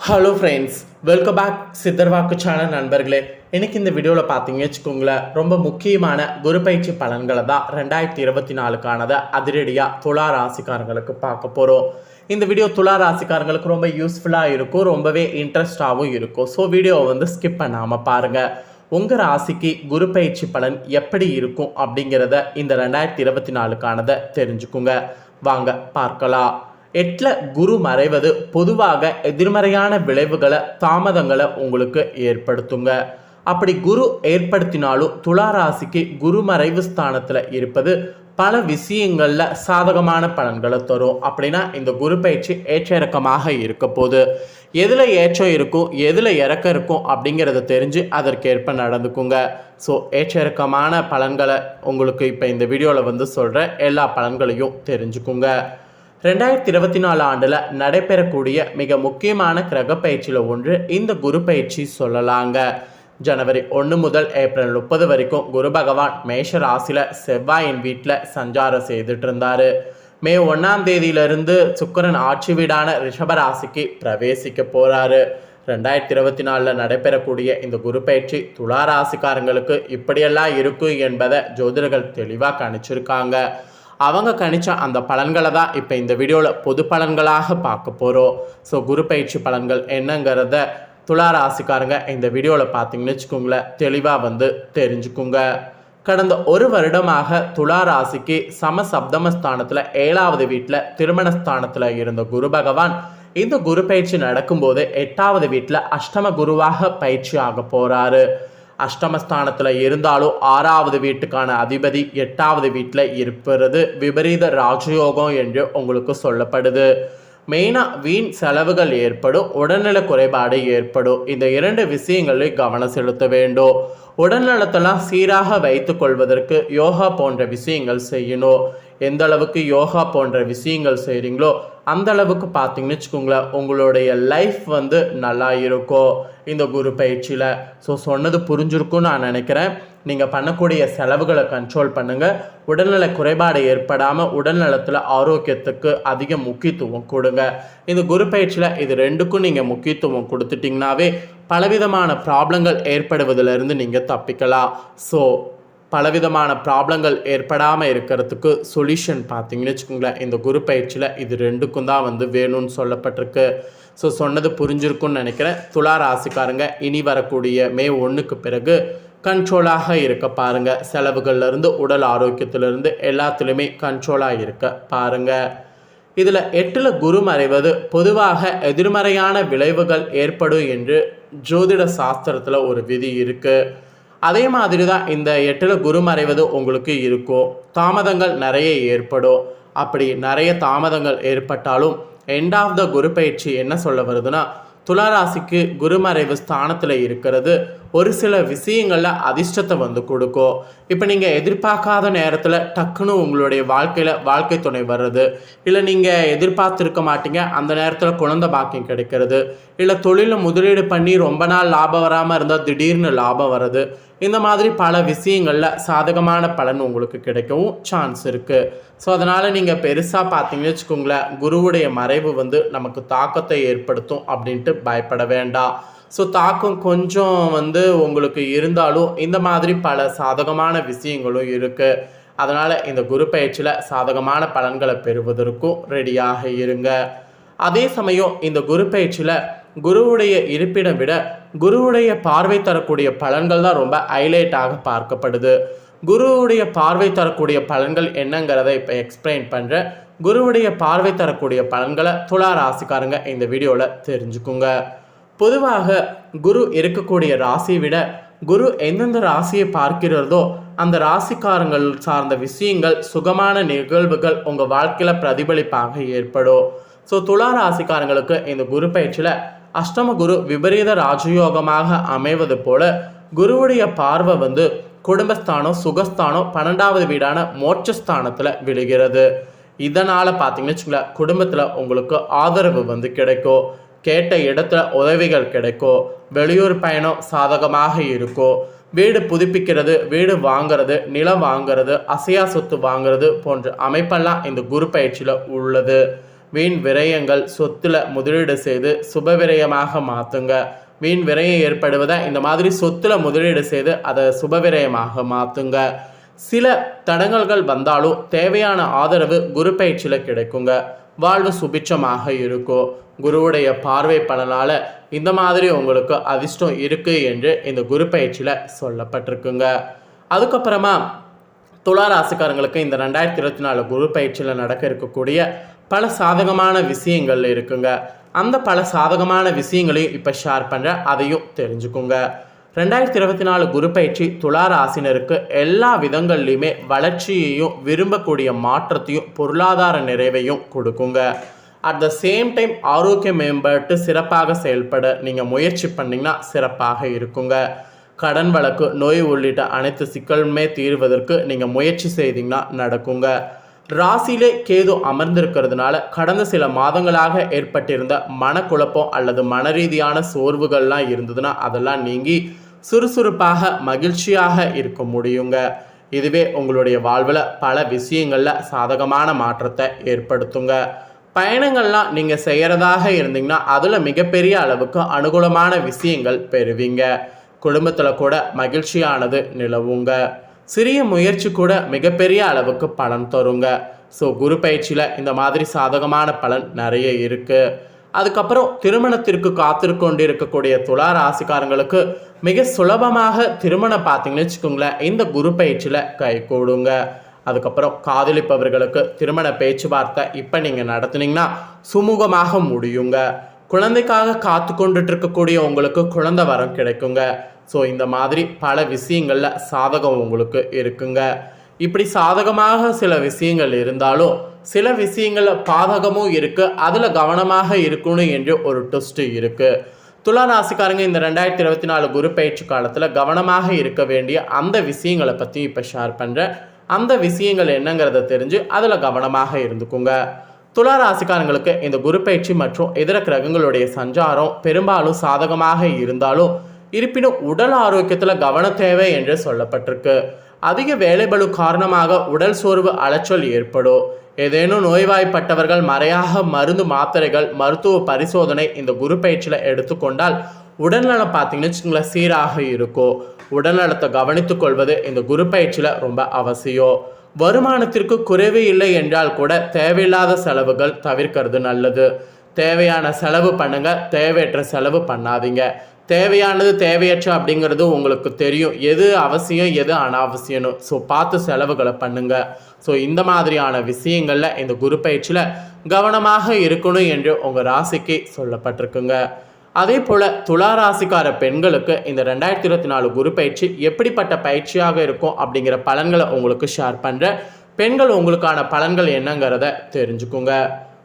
Hello friends welcome back Siddharvakku channel நண்பர்களே. எனக்கு இந்த வீடியோவில் பார்த்தீங்க வச்சுக்கோங்களேன் ரொம்ப முக்கியமான குரு பயிற்சி பலன்களை தான் ரெண்டாயிரத்தி இருபத்தி நாலுக்கானதை அதிரடியாக துலா ராசிக்காரங்களுக்கு பார்க்க போகிறோம் இந்த வீடியோ துலா ராசிக்காரங்களுக்கு ரொம்ப யூஸ்ஃபுல்லாக இருக்கும் ரொம்பவே இன்ட்ரெஸ்டாகவும் இருக்கும். ஸோ வீடியோவை வந்து ஸ்கிப் பண்ணாமல் பாருங்கள் உங்கள் ராசிக்கு குரு பயிற்சி பலன் எப்படி இருக்கும் அப்படிங்கிறத இந்த ரெண்டாயிரத்தி இருபத்தி நாலுக்கானதை தெரிஞ்சுக்குங்க. வாங்க பார்க்கலாம். எட்டில் குரு மறைவது பொதுவாக எதிர்மறையான விளைவுகளை தாமதங்களை உங்களுக்கு ஏற்படுத்துங்க. அப்படி குரு ஏற்படுத்தினாலும் துலா ராசிக்கு குரு மறைவு ஸ்தானத்தில் இருப்பது பல விஷயங்களில் சாதகமான பலன்களை தரும். அப்படின்னா இந்த குரு பயிற்சி ஏற்ற இறக்கமாக இருக்க போது எதில் ஏற்றம் இருக்கும் எதில் இறக்கம் இருக்கும் அப்படிங்கிறத தெரிஞ்சு அதற்கேற்ப நடந்துக்குங்க. ஸோ ஏற்ற இறக்கமான பலன்களை உங்களுக்கு இப்போ இந்த வீடியோவில் வந்து சொல்கிற எல்லா பலன்களையும் தெரிஞ்சுக்குங்க. ரெண்டாயிரத்தி இருபத்தி நாலு ஆண்டில் நடைபெறக்கூடிய மிக முக்கியமான கிரக பயிற்சியில் ஒன்று இந்த குரு பயிற்சி சொல்லலாங்க. ஜனவரி ஒன்று முதல் ஏப்ரல் முப்பது வரைக்கும் குரு பகவான் மேஷ ராசியில் செவ்வாயின் வீட்டில் சஞ்சாரம் செய்துட்டு இருந்தார் மே ஒன்றாம் தேதியிலிருந்து சுக்கரன் ஆட்சி வீடான ரிஷபராசிக்கு பிரவேசிக்க போகிறாரு ரெண்டாயிரத்தி இருபத்தி நாலில் நடைபெறக்கூடிய இந்த குரு பயிற்சி துலா ராசிக்காரங்களுக்கு இப்படியெல்லாம் இருக்கும் என்பதை ஜோதிடர்கள் தெளிவாக கணிச்சிருக்காங்க. அவங்க கணிச்ச அந்த பலன்களை தான் இப்போ இந்த வீடியோவில் பொது பலன்களாக பார்க்க போகிறோம் ஸோ குரு பயிற்சி பலன்கள் என்னங்கிறத துலா ராசிக்காரங்க இந்த வீடியோவில் பார்த்தீங்கன்னு வச்சுக்கோங்களேன் தெளிவாக வந்து தெரிஞ்சுக்குங்க. கடந்த ஒரு வருடமாக துலா ராசிக்கு சம சப்தமஸ்தானத்தில் ஏழாவது வீட்டில் திருமணஸ்தானத்தில் இருந்த குரு பகவான் இந்த குரு பயிற்சி நடக்கும்போது எட்டாவது வீட்டில் அஷ்டம குருவாக பயிற்சி ஆக போகிறாரு அஷ்டமஸ்தானத்தில் இருந்தாலும் ஆறாவது வீட்டுக்கான அதிபதி எட்டாவது வீட்டில் இருப்பது விபரீத ராஜயோகம் என்று உங்களுக்கு சொல்லப்படுது. மெயினாக வீண் செலவுகள் ஏற்படும் உடல்நல குறைபாடு ஏற்படும். இந்த இரண்டு விஷயங்களில் கவனம் செலுத்த வேண்டும். உடல்நலத்தெல்லாம் சீராக வைத்து கொள்வதற்கு யோகா போன்ற விஷயங்கள் செய்யணும். எந்த அளவுக்கு யோகா போன்ற விஷயங்கள் செய்கிறீங்களோ அந்த அளவுக்கு பார்த்தீங்கன்னு வச்சுக்கோங்களேன் உங்களுடைய லைஃப் வந்து நல்லா இருக்கும் இந்த குரு பயிற்சியில். ஸோ சொன்னது புரிஞ்சிருக்கும்னு நான் நினைக்கிறேன். நீங்கள் பண்ணக்கூடிய செலவுகளை கண்ட்ரோல் பண்ணுங்கள் உடல்நல குறைபாடு ஏற்படாமல் உடல்நலத்தில் ஆரோக்கியத்துக்கு அதிக முக்கியத்துவம் கொடுங்க. இந்த குரு பயிற்சியில் இது ரெண்டுக்கும் நீங்கள் முக்கியத்துவம் கொடுத்துட்டிங்கனாவே பலவிதமான ப்ராப்ளங்கள் ஏற்படுவதிலிருந்து நீங்கள் தப்பிக்கலாம். ஸோ பலவிதமான ப்ராப்ளங்கள் ஏற்படாமல் இருக்கிறதுக்கு சொல்யூஷன் பார்த்தீங்கன்னு வச்சுக்கோங்களேன். இந்த குரு பயிற்சியில் இது ரெண்டுக்கும் தான் வந்து வேணும்னு சொல்லப்பட்டிருக்கு. ஸோ சொன்னது புரிஞ்சிருக்கும்னு நினைக்கிறேன். துலா ராசிக்காரங்க இனி வரக்கூடிய மே ஒன்றுக்கு பிறகு கண்ட்ரோலாக இருக்க பாருங்கள் செலவுகள்லேருந்து உடல் ஆரோக்கியத்திலிருந்து எல்லாத்துலேயுமே கண்ட்ரோலாக இருக்க பாருங்கள் இதில் எட்டில் குரு மறைவது பொதுவாக எதிர்மறையான விளைவுகள் ஏற்படும் என்று ஜோதிட சாஸ்திரத்தில் ஒரு விதி இருக்குது அதே மாதிரி தான் இந்த எட்டில் குரு மறைவது உங்களுக்கு இருக்கும் தாமதங்கள் நிறைய ஏற்படும் அப்படி நிறைய தாமதங்கள் ஏற்பட்டாலும் எண்ட் ஆஃப் த குரு பயிற்சி என்ன சொல்ல வருதுன்னா துளாராசிக்கு குருமறைவு ஸ்தானத்தில் இருக்கிறது. ஒரு சில விஷயங்களில் அதிர்ஷ்டத்தை வந்து கொடுக்கும் இப்போ நீங்கள் எதிர்பார்க்காத நேரத்தில் டக்குன்னு உங்களுடைய வாழ்க்கையில் வாழ்க்கை துணை வர்றது. இல்லை நீங்கள் எதிர்பார்த்துருக்க மாட்டீங்க அந்த நேரத்தில் குழந்தை பாக்கியம் கிடைக்கிறது. இல்லை தொழிலில் முதலீடு பண்ணி ரொம்ப நாள் லாபம் வராமல் இருந்தால் திடீர்னு லாபம் வர்றது. இந்த மாதிரி பல விஷயங்களில் சாதகமான பலன் உங்களுக்கு கிடைக்கவும் சான்ஸ் இருக்குது ஸோ அதனால் நீங்கள் பெருசாக பார்த்தீங்கன்னு வச்சுக்கோங்களேன் குருவுடைய மறைவு வந்து நமக்கு தாக்கத்தை ஏற்படுத்தும் அப்படின்ட்டு பயப்பட வேண்டாம். ஸோ தாக்கம் கொஞ்சம் வந்து உங்களுக்கு இருந்தாலும் இந்த மாதிரி பல சாதகமான விஷயங்களும் இருக்குது அதனால் இந்த குரு பயிற்சியில் சாதகமான பலன்களை பெறுவதற்கும் ரெடியாக இருங்க. அதே சமயம் இந்த குரு பயிற்சியில் குருவுடைய இருப்பிடம் விட குருவுடைய பார்வை தரக்கூடிய பலன்கள் தான் ரொம்ப ஹைலைட்டாக பார்க்கப்படுது. குருவுடைய பார்வை தரக்கூடிய பலன்கள் என்னங்கிறத இப்போ எக்ஸ்பிளைன் பண்ணுறேன் குருவுடைய பார்வை தரக்கூடிய பலன்களை துலா ராசிக்காரங்க இந்த வீடியோவில் தெரிஞ்சுக்குங்க. பொதுவாக குரு இருக்கக்கூடிய ராசியை விட குரு எந்தெந்த ராசியை பார்க்கிறதோ அந்த ராசிக்காரங்கள் சார்ந்த விஷயங்கள் சுகமான நிகழ்வுகள் உங்கள் வாழ்க்கையில் பிரதிபலிப்பாக ஏற்படும். ஸோ துலா ராசிக்காரங்களுக்கு இந்த குரு பயிற்சியில் அஷ்டம குரு விபரீத ராஜயோகமாக அமைவது போல குருவுடைய பார்வை வந்து குடும்பஸ்தானம் சுகஸ்தானம் பன்னெண்டாவது வீடான மோட்சஸ்தானத்தில் விழுகிறது. இதனால் பார்த்தீங்கன்னு வச்சுங்களேன் குடும்பத்தில் உங்களுக்கு ஆதரவு வந்து கிடைக்கும் கேட்ட இடத்துல உதவிகள் கிடைக்கும் வெளியூர் பயணம் சாதகமாக இருக்கும் வீடு புதுப்பிக்கிறது வீடு வாங்கிறது நிலம் வாங்குறது அசையா சொத்து வாங்குறது போன்ற அமைப்பெல்லாம் இந்த குரு பயிற்சியில் உள்ளது. வீண் விரயங்கள் சொத்துல முதலீடு செய்து சுப விரயமாக மாற்றுங்க வீண் விரயம் ஏற்படுவதை இந்த மாதிரி சொத்துல முதலீடு செய்து அதை சுப விரயமாக மாற்றுங்க சில தடங்கல்கள் வந்தாலும் தேவையான ஆதரவு குரு பயிற்சியில் கிடைக்குங்க. வாழ்வு சுபிட்சமாக இருக்கும். குருவுடைய பார்வை பலனால இந்த மாதிரி உங்களுக்கு அதிர்ஷ்டம் இருக்கு என்று இந்த குரு பயிற்சியில் சொல்லப்பட்டிருக்குங்க. அதுக்கப்புறமா துலா ராசிக்காரங்களுக்கு இந்த ரெண்டாயிரத்தி இருபத்தி நாலு குரு பயிற்சியில் நடக்க இருக்கக்கூடிய பல சாதகமான விஷயங்கள் இருக்குங்க. அந்த பல சாதகமான விஷயங்களையும் இப்போ ஷேர் பண்ணுற அதையும் தெரிஞ்சுக்குங்க. ரெண்டாயிரத்தி இருபத்தி நாலு குரு பயிற்சி துலா ராசினருக்கு எல்லா விதங்கள்லையுமே வளர்ச்சியையும் விரும்பக்கூடிய மாற்றத்தையும் பொருளாதார நிறைவையும் கொடுக்குங்க. அட் த சேம் டைம் ஆரோக்கியம் மேம்பட்டு சிறப்பாக செயல்பட நீங்கள் முயற்சி பண்ணிங்கன்னா சிறப்பாக இருக்குங்க. கடன் வழக்கு நோய் உள்ளிட்ட அனைத்து சிக்கலுமே தீர்வதற்கு நீங்கள் முயற்சி செய்தீங்கன்னா நடக்குங்க. ராசியிலே கேது அமர்ந்திருக்கிறதுனால கடந்த சில மாதங்களாக ஏற்பட்டிருந்த மனக்குழப்பம் அல்லது மனரீதியான சோர்வுகள்லாம் இருந்ததுன்னா அதெல்லாம் நீங்கி சுறுசுறுப்பாக மகிழ்ச்சியாக இருக்க முடியுங்க. இதுவே உங்களுடைய வாழ்வில் பல விஷயங்களில் சாதகமான மாற்றத்தை ஏற்படுத்துங்க. பயணங்கள்லாம் நீங்கள் செய்கிறதாக இருந்தீங்கன்னா அதில் மிகப்பெரிய அளவுக்கு அனுகூலமான விஷயங்கள் பெறுவீங்க. குடும்பத்தில் கூட மகிழ்ச்சியானது நிலவுங்க. சிறிய முயற்சி கூட மிகப்பெரிய அளவுக்கு பலன் தருங்க. ஸோ குரு பயிற்சியில் இந்த மாதிரி சாதகமான பலன் நிறைய இருக்குது அதுக்கப்புறம் திருமணத்திற்கு காத்திருக்கொண்டு கொண்டிருக்கக்கூடிய துலா ராசிக்காரங்களுக்கு மிக சுலபமாக திருமணம் பார்த்தீங்கன்னு வச்சுக்கோங்களேன் இந்த குரு பயிற்சியில் கை கூடுங்க. அதுக்கப்புறம் காதலிப்பவர்களுக்கு திருமண பேச்சுவார்த்தை இப்போ நீங்கள் நடத்துனீங்கன்னா சுமூகமாக முடியுங்க. குழந்தைக்காக காத்து கொண்டுட்டு இருக்கக்கூடிய உங்களுக்கு குழந்தை வரம் கிடைக்குங்க. ஸோ இந்த மாதிரி பல விஷயங்களில் சாதகம் உங்களுக்கு இருக்குங்க. இப்படி சாதகமாக சில விஷயங்கள் இருந்தாலும் சில விஷயங்களில் பாதகமும் இருக்குது அதில் கவனமாக இருக்கணும் என்று ஒரு டெஸ்ட்டு இருக்குது துலா ராசிக்காரங்க இந்த ரெண்டாயிரத்தி இருபத்தி நாலு குரு பயிற்சி காலத்தில் கவனமாக இருக்க வேண்டிய அந்த விஷயங்களை பற்றி இப்போ ஷேர் பண்ணுறேன் அந்த விஷயங்கள் என்னங்கிறத தெரிஞ்சு அதில் கவனமாக இருந்துக்குங்க. துலா ராசிக்காரங்களுக்கு இந்த குரு பயிற்சி மற்றும் இதர கிரகங்களுடைய சஞ்சாரம் பெரும்பாலும் சாதகமாக இருந்தாலும் இருப்பினும் உடல் ஆரோக்கியத்தில் கவன தேவை என்று சொல்லப்பட்டிருக்கு. அதிக வேலைபளு காரணமாக உடல் சோர்வு அலைச்சல் ஏற்படும். ஏதேனும் நோய்வாய்ப்பட்டவர்கள் மறையாக மருந்து மாத்திரைகள் மருத்துவ பரிசோதனை இந்த குரு பயிற்சியில் எடுத்துக்கொண்டால் உடல்நலம் பார்த்தீங்கன்னு வச்சுக்கோங்களேன் சீராக இருக்கும். உடல்நலத்தை கவனித்துக் கொள்வது இந்த குரு பயிற்சியில் ரொம்ப அவசியம். வருமானத்திற்கு குறைவு இல்லை என்றால் கூட தேவையில்லாத செலவுகள் தவிர்க்கிறது நல்லது. தேவையான செலவு பண்ணுங்க தேவையற்ற செலவு பண்ணாதீங்க. தேவையானது தேவையற்ற அப்படிங்கிறது உங்களுக்கு தெரியும். எது அவசியம் எது அனாவசியம்னு. ஸோ பார்த்து செலவுகளை பண்ணுங்க. ஸோ இந்த மாதிரியான விஷயங்களில் இந்த குரு பயிற்சியில் கவனமாக இருக்கணும் என்று உங்கள் ராசிக்கு சொல்லப்பட்டிருக்குங்க. அதே போல் துலா ராசிக்கார பெண்களுக்கு இந்த ரெண்டாயிரத்தி இருபத்தி நாலு குரு பயிற்சி எப்படிப்பட்ட பயிற்சியாக இருக்கும் அப்படிங்கிற பலன்களை உங்களுக்கு ஷேர் பண்ணுறேன் பெண்கள் உங்களுக்கான பலன்கள் என்னங்கிறத தெரிஞ்சுக்குங்க.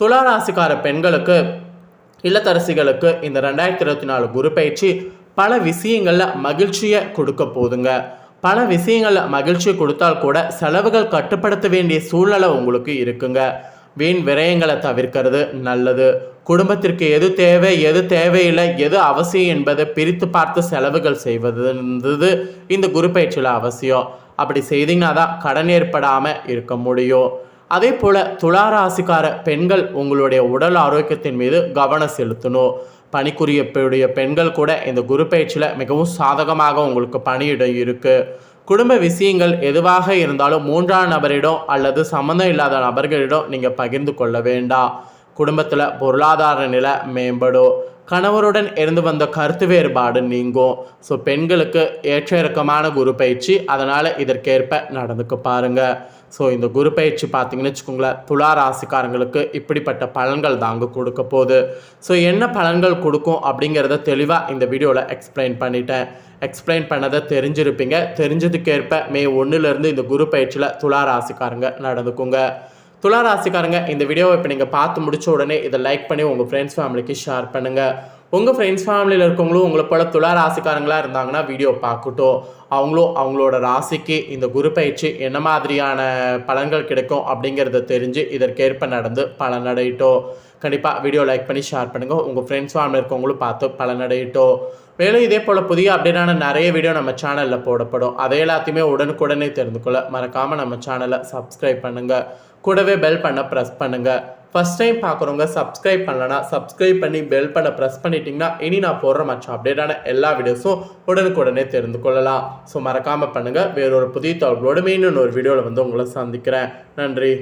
துலா ராசிக்கார பெண்களுக்கு இல்லத்தரசிகளுக்கு இந்த ரெண்டாயிரத்தி இருபத்தி நாலு குரு பயிற்சி பல விஷயங்களில் மகிழ்ச்சியை கொடுக்க போதுங்க. பல விஷயங்களில் மகிழ்ச்சியை கொடுத்தால் கூட செலவுகள் கட்டுப்படுத்த வேண்டிய சூழ்நிலை உங்களுக்கு இருக்குங்க. வீண் விரயங்களை தவிர்க்கிறது நல்லது. குடும்பத்திற்கு எது தேவை எது தேவையில்லை எது அவசியம் என்பதை பிரித்து பார்த்து செலவுகள் செய்வது இந்த குரு பயிற்சியில் அவசியம். அப்படி செய்தீங்கன்னா தான் கடன் ஏற்படாமல் இருக்க முடியும். அதே போல் துளாராசிக்கார பெண்கள் உங்களுடைய உடல் ஆரோக்கியத்தின் மீது கவனம் செலுத்தணும். பணிக்குரியப்படைய பெண்கள் கூட இந்த குரு பயிற்சியில் மிகவும் சாதகமாக உங்களுக்கு பணியிடம் இருக்குது குடும்ப விஷயங்கள் எதுவாக இருந்தாலும் மூன்றாம் நபரிடம் அல்லது சம்மந்தம் இல்லாத நபர்களிடம் நீங்கள் பகிர்ந்து கொள்ள வேண்டாம். குடும்பத்தில் பொருளாதார நிலை மேம்படும். கணவருடன் இருந்து வந்த கருத்து வேறுபாடு நீங்கும். ஸோ பெண்களுக்கு ஏற்ற இறக்கமான குரு பயிற்சி அதனால் இதற்கேற்ப நடந்துக்க பாருங்கள் ஸோ இந்த குரு பயிற்சி பார்த்தீங்கன்னு வச்சுக்கோங்களேன் துலா ராசிக்காரங்களுக்கு இப்படிப்பட்ட பலன்கள் தாங்க கொடுக்க போகுது. ஸோ என்ன பலன்கள் கொடுக்கும் அப்படிங்கிறத தெளிவாக இந்த வீடியோவில் எக்ஸ்பிளைன் பண்ணிட்டேன். எக்ஸ்பிளைன் பண்ணதை தெரிஞ்சிருப்பீங்க. தெரிஞ்சதுக்கேற்ப மே ஒன்றுலேருந்து இந்த குரு பயிற்சியில் துலா ராசிக்காரங்க நடந்துக்குங்க. துலா ராசிக்காரங்க இந்த வீடியோவை இப்போ நீங்கள் பார்த்து முடிச்ச உடனே இதை லைக் பண்ணி உங்கள் ஃப்ரெண்ட்ஸ் ஃபேமிலிக்கு ஷேர் பண்ணுங்கள் உங்கள் ஃப்ரெண்ட்ஸ் ஃபேமிலியில் இருக்கவங்களும் உங்களை போல துலா ராசிக்காரங்களாக இருந்தாங்கன்னா வீடியோ பார்க்கட்டும். அவங்களும் அவங்களோட ராசிக்கு இந்த குரு பயிற்சி என்ன மாதிரியான பலன்கள் கிடைக்கும் அப்படிங்கிறத தெரிஞ்சு இதற்கேற்ப நடந்து பலனடையிட்டோம். கண்டிப்பாக வீடியோ லைக் பண்ணி ஷேர் பண்ணுங்கள் உங்கள் ஃப்ரெண்ட்ஸ் ஃபேமிலி இருக்கவங்களும் பார்த்து பலனடையிட்டோம். மேலும் இதே போல் புதிய அப்டேட்டான நிறைய வீடியோ நம்ம சேனலில் போடப்படும். அதை எல்லாத்தையுமே உடனுக்குடனே தெரிந்து கொள்ள மறக்காமல் நம்ம சேனலை சப்ஸ்கிரைப் பண்ணுங்கள் கூடவே பெல் பண்ண ப்ரெஸ் பண்ணுங்கள் ஃபஸ்ட் டைம் பார்க்குறவங்க சப்ஸ்கிரைப் பண்ணலனா சப்ஸ்கிரைப் பண்ணி பெல் பண்ண ப்ரெஸ் பண்ணிட்டீங்கன்னா இனி நான் போடுற மற்ற அப்டேட்டான எல்லா வீடியோஸும் உடனுக்குடனே தெரிந்து கொள்ளலாம். ஸோ மறக்காமல் பண்ணுங்கள் வேறொரு புதிய தகவலோடு மீண்டும் ஒரு வீடியோவில் வந்து உங்களை சந்திக்கிறேன். நன்றி.